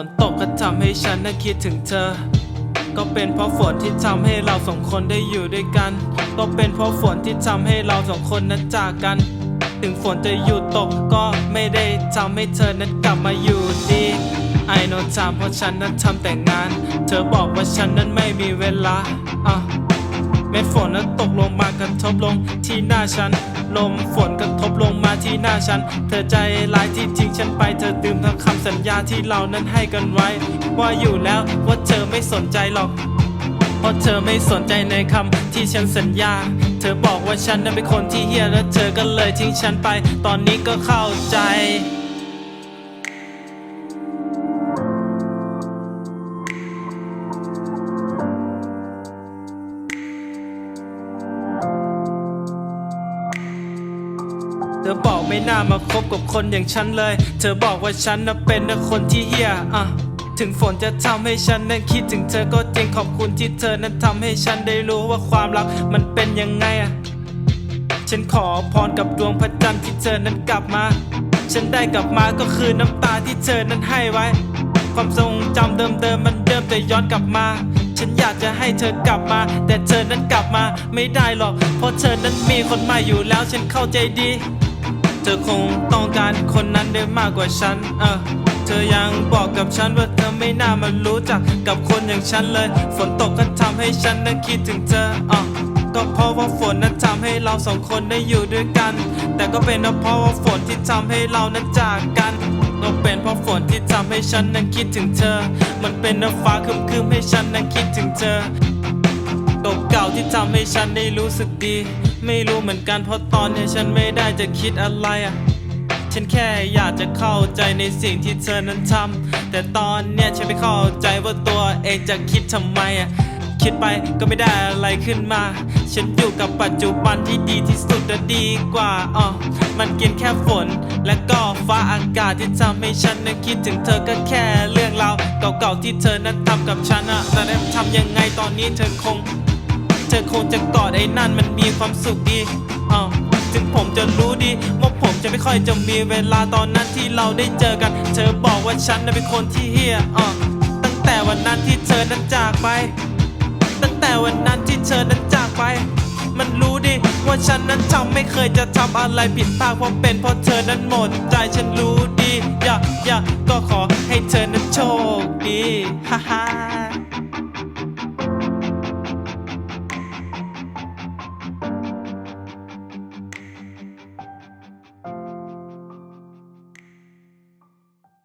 ฝนตกก็ทำให้ฉันน่ะคิดถึงเธอ ก็เป็นเพราะฝนที่ทำให้เราสองคนได้อยู่ด้วยกัน ก็เป็นเพราะฝนที่ทำให้เราสองคนนั้นจากกัน ถึงฝนจะหยุดตกก็ไม่ได้ทำให้เธอนั้นกลับมาอยู่ดีไอโนทามเพราะฉันนั้นทำแต่งาน เธอบอกว่าฉันนั้นไม่มีเวลาอะ เม็ดฝนนั้นตกลงมากระทบลงที่หน้าฉัน ลมฝนกระทบลงมาที่หน้าฉัน เธอใจร้ายที่ทิ้งฉันไป เธอลืมทั้งคำสัญญาที่เรานั้นให้กันไว้ ว่าอยู่แล้วว่าเธอไม่สนใจหรอก เพราะเธอไม่สนใจในคำที่ฉันสัญญา เธอบอกว่าฉันนั้นเป็นคนที่เฮี้ยแล้วเธอก็เลยทิ้งฉันไป ตอนนี้ก็เข้าใจ ธอบอกไม่น่ามาคบกับคนอย่างฉันเลย เธอบอกว่าฉันน่ะเป็นนะคนที่เฮียอะถึงฝนจะทำให้ฉันนั้นคิดถึงเธอก็จริงขอบคุณที่เธอนั้นทำให้ฉันได้รู้ว่าความรักมันเป็นยังไงอะฉันขอพรกับดวงพระจันทร์ที่เธอนั้นกลับมา ฉันได้กลับมาก็คือน้ำตาที่เธอนั้นให้ไว้ ความทรงจำเดิมๆมันเดิมแต่ย้อนกลับมา ฉันอยากจะให้เธอกลับมา แต่เธอนั้นกลับมาไม่ได้หรอก เพราะเธอนั้นมีคนใหม่อยู่แล้วฉันเข้าใจดี ธอคงต้องการคนนั้นได้มากกว่าฉัน เออ เธอยังบอกกับฉันว่าเธอไม่น่ามารู้จักกับคนอย่างฉันเลย ฝนตกก็ทำให้ฉันนั้นคิดถึงเธออะก็เพราะว่าฝนนั้นทำให้เราสองคนได้อยู่ด้วยกัน แต่ก็เป็นเพราะว่าฝนที่ทำให้เรานั้นจากกันก็เป็นเพราะฝนที่ทำให้ฉันนั้นคิดถึงเธอ มันเป็นน้ำฟ้าครึมให้ฉันนั้นคิดถึงเธอตกเก่าที่ทำให้ฉันได้รู้สึกดี ไม่รู้เหมือนกันเพราะตอนนี้ฉันไม่ได้จะคิดอะไรอะ ฉันแค่อยากจะเข้าใจในสิ่งที่เธอนั้นทำแต่ตอนเนี้ยฉันไม่เข้าใจว่าตัวเองจะคิดทำไมอะคิดไปก็ไม่ได้อะไรขึ้นมา ฉันอยู่กับปัจจุบันที่ดีที่สุดและดีกว่าอ๋อมันกินแค่ฝน และก็ฟ้าอากาศที่ทำให้ฉันนั้นคิดถึงเธอก็แค่เรื่องราวเก่าๆที่เธอนั้นทำกับฉันอะแต่ทำยังไงตอนนี้เธอคง ธอคงจะกอดไอ้นั่นมันมีความสุขดีอ้าวถึงผมจะรู้ดีว่าผมจะไม่ค่อยจะมีเวลาตอนนั้นที่เราได้เจอกัน เธอบอกว่าฉันน่ะเป็นคนที่เฮียอะตั้งแต่วันนั้นที่เธอนั้นจากไป ตั้งแต่วันนั้นที่เธอนั้นจากไป มันรู้ดีว่าฉันนั้นทำไม่เคยจะทำอะไรผิดพลาดเพราะเป็นเพราะเธอนั้นหมดใจฉันรู้ดี อย่าอย่าก็ขอให้เธอนั้นโชคดีฮ่าฮ่า